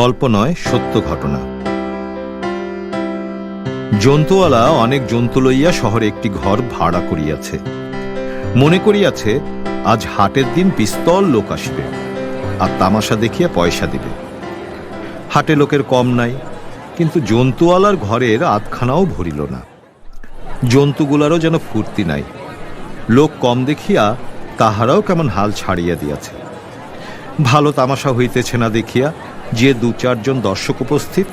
গল্প নয়, সত্য ঘটনা। জন্তুওয়ালা অনেক জন্তু লইয়া শহরে একটি ঘর ভাড়া করিয়াছে। মনে করিয়াছে, আজ হাটের দিন পিস্তল লোক আসবে, আর তামাশা দেখিয়া পয়সা দিবে। হাটে লোকের কম নাই, কিন্তু জন্তুওয়ালার ঘরের আধখানাও ভরিল না। জন্তুগুলারও যেন ফুর্তি নাই। লোক কম দেখিয়া তাহারাও কেমন হাল ছাড়িয়া দিয়াছে। ভালো তামাশা হইতেছে না দেখিয়া যে দু চারজন দর্শক উপস্থিত,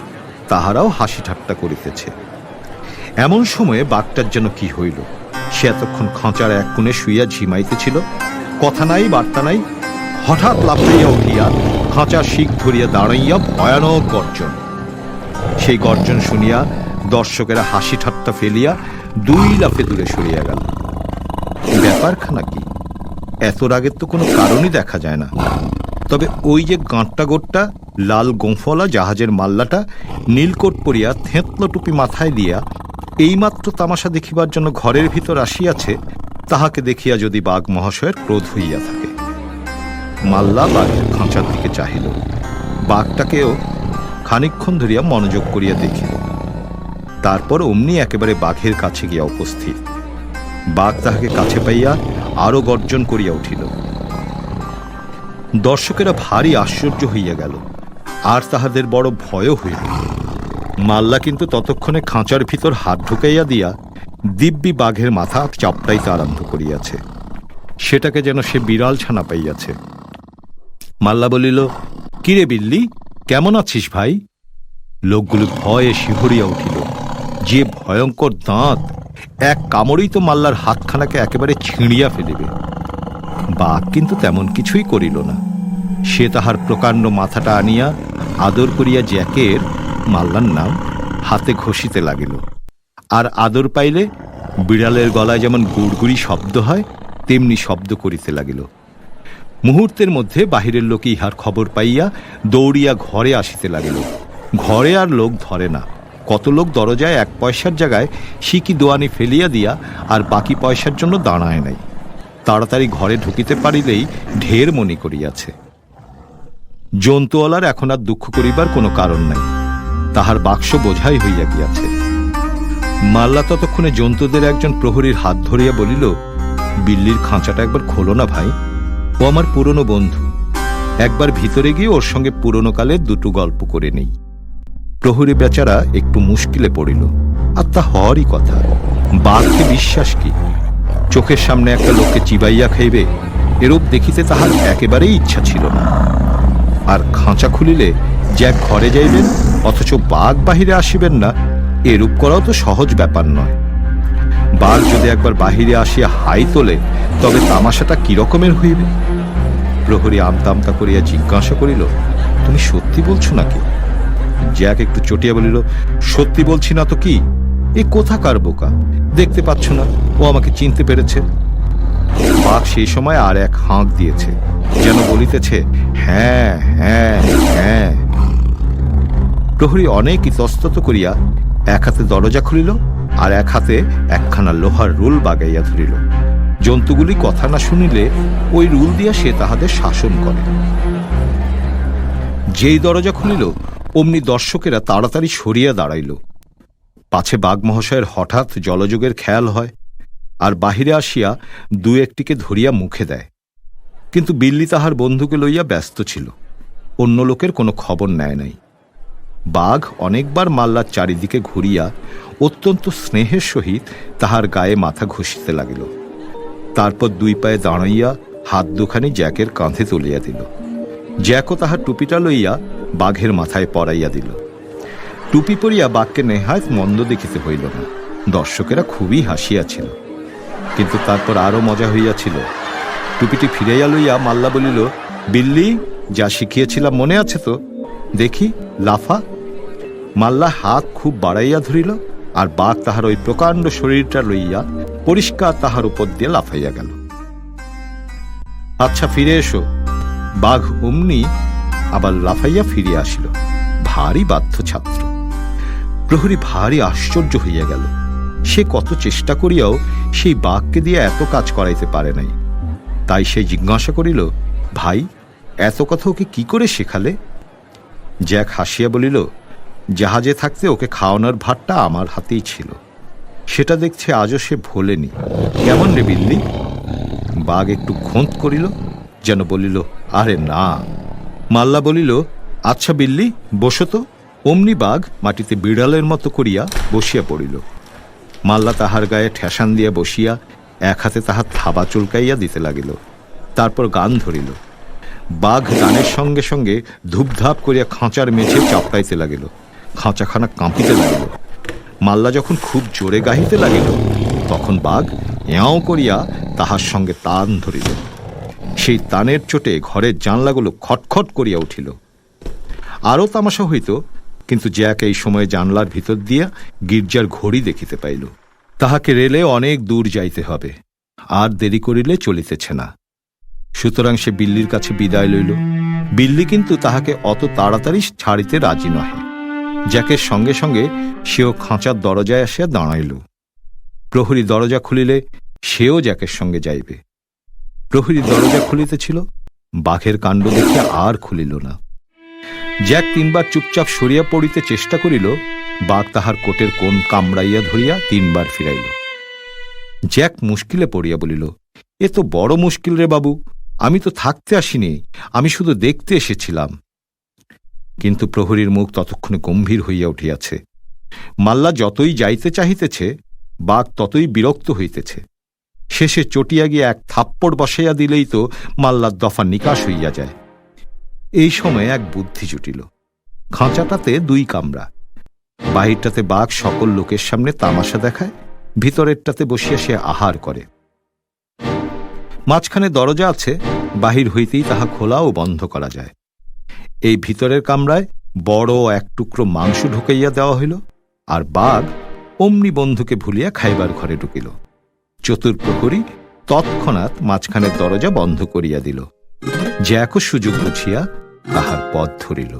তাহারাও হাসি ঠাট্টা করিতেছে। এমন সময়ে বাঘটার যেন কি হইল? সে এতক্ষণ খাঁচার এক কোণে শুইয়া ঝিমাইতেছিল। কথা নাই, বার্তা নাই। হঠাৎ লাফাইয়া উঠিয়া খাঁচার শিখ ধরিয়া দাঁড়াইয়া ভয়ানক গর্জন। সেই গর্জন শুনিয়া দর্শকেরা হাসি ঠাট্টা ফেলিয়া দুই লাফে দূরে সরিয়া গেল। ব্যাপারখানা কি? এত রাগের তো কোনো কারণই দেখা যায় না। তবে ওই যে গাঁটটা গোটটা লাল গোঁফলা জাহাজের মাল্লাটা নীলকোট পরিয়া থেঁতলো টুপি মাথায় দিয়া এইমাত্র তামাশা দেখিবার জন্য ঘরের ভিতর আসিয়াছে, তাহাকে দেখিয়া যদি বাঘ মহাশয়ের ক্রোধ হইয়া থাকে। মাল্লা বাঘের খাঁচার দিকে চাহিল। বাঘটাকেও খানিকক্ষণ ধরিয়া মনোযোগ করিয়া দেখিল। তারপর অমনি একেবারে বাঘের কাছে গিয়া উপস্থিত। বাঘ তাহাকে কাছে পাইয়া আরও গর্জন করিয়া উঠিল। দর্শকেরা ভারী আশ্চর্য হইয়া গেল। আর তাহাদের বড় ভয়ও হইল। মাল্লা কিন্তু ততক্ষণে খাঁচার ভিতর হাত ঢুকাইয়া দিয়া দিব্যি বাঘের মাথা চাপড়াইতে আরম্ভ করিয়াছে। সেটাকে যেন সে বিড়াল ছানা পাইয়াছে। মাল্লা বলিল, কিরে বিল্লি, কেমন আছিস ভাই? লোকগুলো ভয়ে শিহরিয়া উঠিল। যে ভয়ঙ্কর দাঁত, এক কামড়েই তো মাল্লার হাতখানাকে একেবারে ছিঁড়িয়া ফেলিবে। বাঘ কিন্তু তেমন কিছুই করিল না। সে তাহার প্রকাণ্ড মাথাটা আনিয়া আদর করিয়া জ্যাকের মাল্লার নাম হাতে ঘষিতে লাগিল। আর আদর পাইলে বিড়ালের গলায় যেমন গুড়গুড়ি শব্দ হয়, তেমনি শব্দ করিতে লাগিল। মুহূর্তের মধ্যে বাহিরের লোকে ইহার খবর পাইয়া দৌড়িয়া ঘরে আসিতে লাগিল। ঘরে আর লোক ধরে না। কত লোক দরজায় এক পয়সার জায়গায় সিকি দোয়ানি ফেলিয়া দিয়া আর বাকি পয়সার জন্য দাঁড়ায় নাই। তাড়াতাড়ি ঘরে ঢুকিতে পারিলেই ঢের মনে করিয়াছে। জন্তুওয়ালার এখন আর দুঃখ করিবার কোনো কারণ নাই। তাহার বাক্স বোঝাই হইয়া গিয়াছে। মাল্লা ততক্ষণে জন্তুদের একজন প্রহরীর হাত ধরিয়া বলিল, বিল্লির খাঁচাটা একবার খোলো না ভাই। ও আমার পুরনো বন্ধু। একবার ভিতরে গিয়ে ওর সঙ্গে পুরনো কালের দুটো গল্প করে নেই। প্রহরী বেচারা একটু মুশকিলে পড়িল। আর তা হওয়ারই কথা। বাঘকে বিশ্বাস কি? চোখের সামনে একটা লোককে চিবাইয়া খাইবে, এরূপ দেখিতে তাহার একেবারেই ইচ্ছা ছিল না। আর খাঁচা খুলিলে জ্যাক ঘরে যাইবেন, অথচ বাঘ বাহিরে আসিবেন না, এরূপ করাও তো সহজ ব্যাপার নয়। বাঘ যদি একবার বাহিরে আসিয়া হাই তোলে, তবে তামাশাটা কিরকমের হইবে? প্রহরী আমতা আমতা করিয়া জিজ্ঞাসা করিল, তুমি সত্যি বলছো নাকি? জ্যাক একটু চটিয়া বলিল, সত্যি বলছি না তো কি? এ কোথাকার বোকা? দেখতে পাচ্ছ না, ও আমাকে চিনতে পেরেছে। বাঘ সেই সময় আর এক হাঁক দিয়েছে। যেন বলিতেছে হ্যাঁ হ্যাঁ হ্যাঁ। প্রহরী অনেক ইতস্তত করিয়া এক হাতে দরজা খুলিল আর এক হাতে একখানা লোহার রুল বাগাইয়া ধরিল। জন্তুগুলি কথা না শুনিলে ওই রুল দিয়া সে তাহাদের শাসন করে। যেই দরজা খুলিল, অমনি দর্শকেরা তাড়াতাড়ি সরিয়া দাঁড়াইল। পাছে বাঘ মহাশয়ের হঠাৎ জলযোগের খেয়াল হয় আর বাহিরে আসিয়া দু একটিকে ধরিয়া মুখে দেয়। কিন্তু বিল্লি তাহার বন্ধুকে লইয়া ব্যস্ত ছিল। অন্য লোকের কোনো খবর নেয় নাই। বাঘ অনেকবার মাল্লার চারিদিকে ঘুরিয়া অত্যন্ত স্নেহের সহিত তাহার গায়ে মাথা ঘষিতে লাগিল। তারপর দুই পায়ে দাঁড়াইয়া হাত দুখানি জ্যাকের কাঁধে তুলিয়া দিল। জ্যাকও তাহার টুপিটা লইয়া বাঘের মাথায় পরাইয়া দিল। টুপি পরিয়া বাঘকে নেহায় মন্দ দেখিতে হইল না। দর্শকেরা খুবই হাসিয়াছিল। কিন্তু তারপর আরও মজা হইয়াছিল টুপিটি ফিরাইয়া লইয়া মাল্লা বলিল, বিল্লি, যা শিখিয়েছিলাম মনে আছে তো? দেখি, লাফা। মাল্লা হাত খুব বাড়াইয়া ধরিল, আর বাঘ তাহার ওই প্রকাণ্ড শরীরটা লইয়া পরিষ্কার তাহার উপর দিয়ে লাফাইয়া গেল। আচ্ছা ফিরে এসো। বাঘ অমনি আবার লাফাইয়া ফিরে আসিল। ভারী বাধ্য ছাত্র। প্রহরী ভারী আশ্চর্য হইয়া গেল। সে কত চেষ্টা করিয়াও সেই বাঘকে দিয়ে এত কাজ করাইতে পারে নাই। তাই সে জিজ্ঞাসা করিল, ভাই, এত কথা ওকে কি করে শেখালে? জ্যাক হাসিয়া বলিল, জাহাজে থাকতে ওকে খাওয়ানোর ভাতটা আমার হাতেই ছিল। সেটা দেখছে আজও সে ভোলেনি। কেমন রে বিল্লি? বাঘ একটু খোঁত করিল, যেন বলিল, আরে না। মাল্লা বলিল আচ্ছা বিল্লি, বসো তো। অমনি বাঘ মাটিতে বিড়ালের মতো করিয়া বসিয়া পড়িল। মাল্লা তাহার গায়ে ঠেসান দিয়া বসিয়া এক হাতে তাহার থাবা চুলকাইয়া দিতে লাগিল। তারপর গান ধরিল। বাঘ গানের সঙ্গে সঙ্গে ধূপধাপ করিয়া খাঁচার মেঝে চাপড়াইতে লাগিল। খাঁচাখানা কাঁপিতে লাগিল। মাল্লা যখন খুব জোরে গাহিতে লাগিল, তখন বাঘ এও করিয়া তাহার সঙ্গে তান ধরিল। সেই তানের চোটে ঘরের জানলাগুলো খটখট করিয়া উঠিল। আরও তামাশা হইত, কিন্তু জ্যাক এই সময়ে জানলার ভিতর দিয়া গির্জার ঘড়ি দেখিতে পাইল। তাহাকে রেলে অনেক দূর যাইতে হবে, আর দেরি করিলে চলিতেছে না। সুতরাং সে বিল্লির কাছে বিদায় লইল। বিল্লি কিন্তু তাহাকে অত তাড়াতাড়ি ছাড়িতে রাজি নহে জ্যাকের সঙ্গে সঙ্গে সেও খাঁচার দরজায় আসিয়া দাঁড়াইল। প্রহরী দরজা খুলিলে সেও জ্যাকের সঙ্গে যাইবে। প্রহরী দরজা খুলিতেছিল, বাঘের কাণ্ড দেখিয়া আর খুলিল না। জ্যাক তিনবার চুপচাপ সরিয়া পড়িতে চেষ্টা করিল বাঘ তাহার কোটের কোণ কামড়াইয়া ধরিয়া তিনবার ফিরাইল। জ্যাক মুশকিলে পড়িয়া বলিল, এ তো বড় মুশকিল রে বাবু, আমি তো থাকতে আসিনি, আমি শুধু দেখতে এসেছিলাম। কিন্তু প্রহরীর মুখ ততক্ষণে গম্ভীর হইয়া উঠিয়াছে। মাল্লা যতই যাইতে চাহিতেছে, বাঘ ততই বিরক্ত হইতেছে। শেষে চটিয়া গিয়ে এক থাপ্পড় বসাইয়া দিলেই তো মাল্লার দফা নিকাশ হইয়া যায়। এই সময় এক বুদ্ধি জুটিল। খাঁচাটাতে দুই কামরা বাহিরটাতে বাঘ সকল লোকের সামনে তামাশা দেখায়, ভিতরেরটাতে বসিয়া সে আহার করে। মাঝখানে দরজা আছে, বাহির হইতেই তাহা খোলা ও বন্ধ করা যায়। এই ভিতরের কামরায় বড় এক টুকরো মাংস ঢুকাইয়া দেওয়া হইল, আর বাঘ অমনি বন্ধুকে ভুলিয়া খাইবার ঘরে ঢুকিল। চতুর প্রহরী তৎক্ষণাৎ মাঝখানের দরজা বন্ধ করিয়া দিল। জ্যাকও সুযোগ বুঝিয়া তাহার পথ ধরিল।